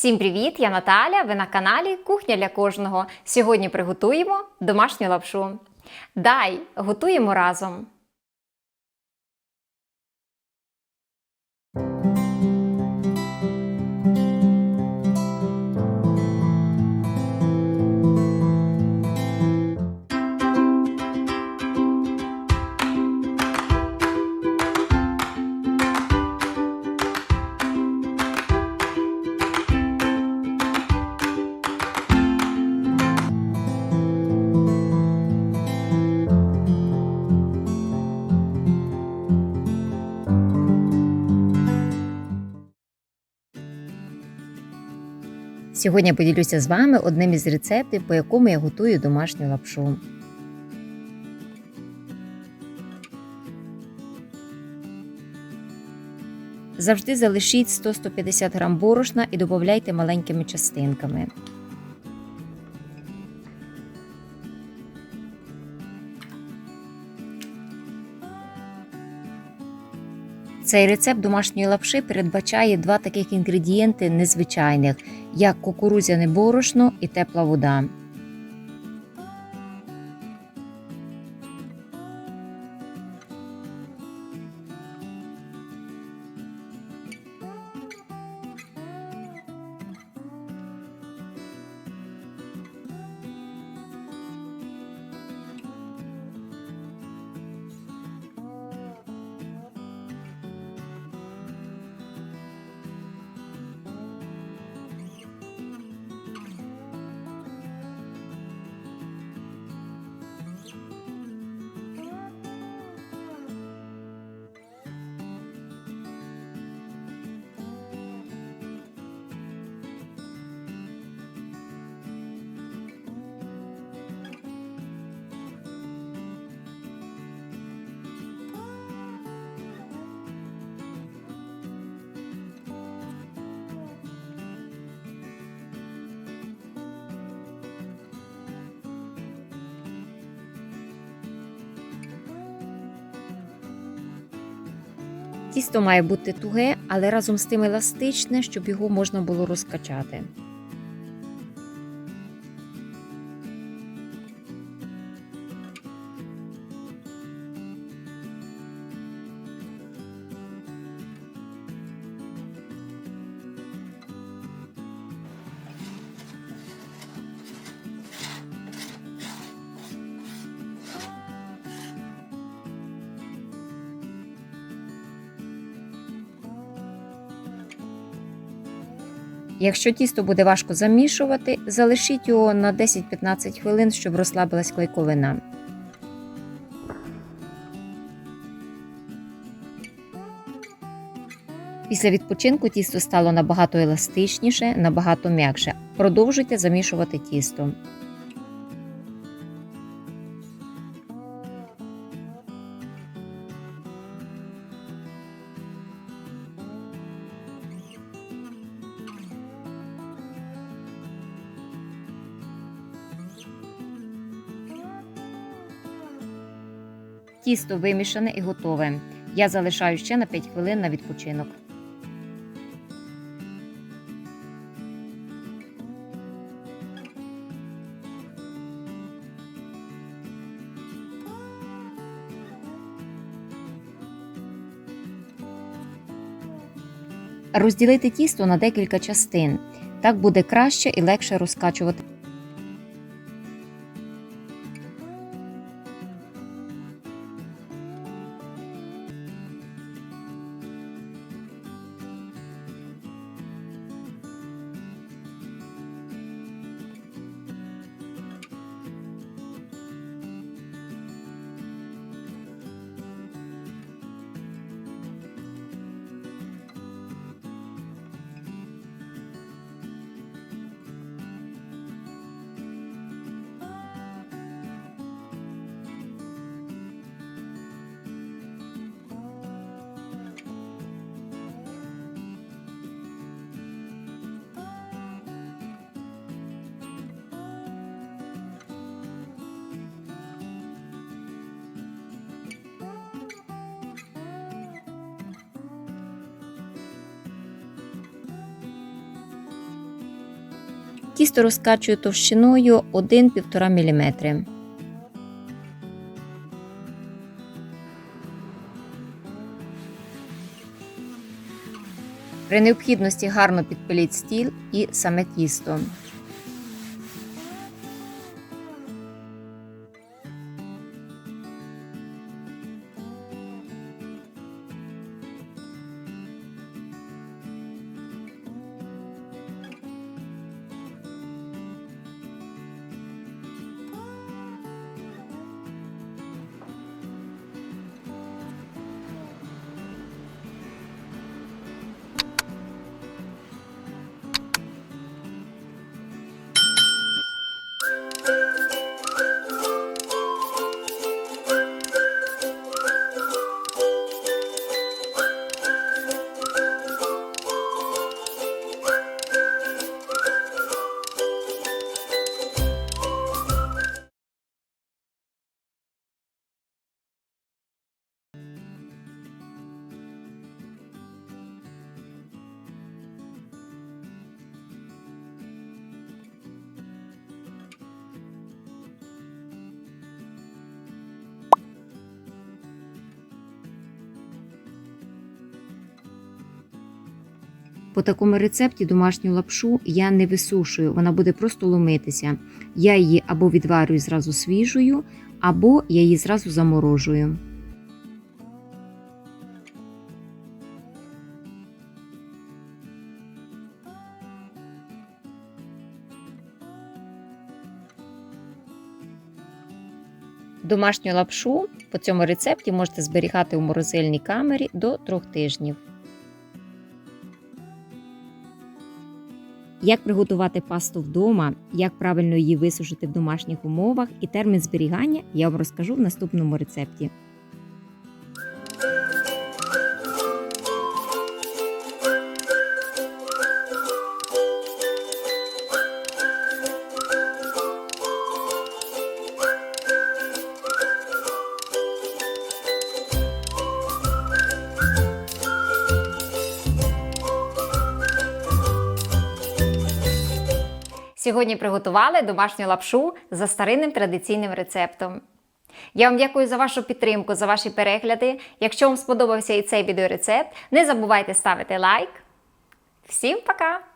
Всім привіт! Я Наталя. Ви на каналі Кухня для кожного. Сьогодні приготуємо домашню лапшу. Дай готуємо разом. Сьогодні поділюся з вами одним із рецептів, по якому я готую домашню лапшу. Завжди залишіть 100-150 г борошна і додавайте маленькими частинками. Цей рецепт домашньої лапши передбачає два таких інгредієнти незвичайних, як кукурудзяне борошно і тепла вода. Тісто має бути туге, але разом з тим еластичне, щоб його можна було розкачати. Якщо тісто буде важко замішувати, залишіть його на 10-15 хвилин, щоб розслабилась клейковина. Після відпочинку тісто стало набагато еластичніше, набагато м'якше. Продовжуйте замішувати тісто. Тісто вимішане і готове. Я залишаю ще на 5 хвилин на відпочинок. Розділити тісто на декілька частин. Так буде краще і легше розкачувати. Тісто розкачую товщиною 1-1,5 мм. При необхідності гарно підпиліть стіл і саме тісто. По такому рецепті домашню лапшу я не висушую, вона буде просто ломитися. Я її або відварюю зразу свіжою, або я її зразу заморожую. Домашню лапшу по цьому рецепті можете зберігати у морозильній камері до 3 тижнів. Як приготувати пасту вдома, як правильно її висушити в домашніх умовах і термін зберігання я вам розкажу в наступному рецепті. Сьогодні приготували домашню лапшу за старинним традиційним рецептом. Я вам дякую за вашу підтримку, за ваші перегляди. Якщо вам сподобався і цей відеорецепт, не забувайте ставити лайк. Всім пока!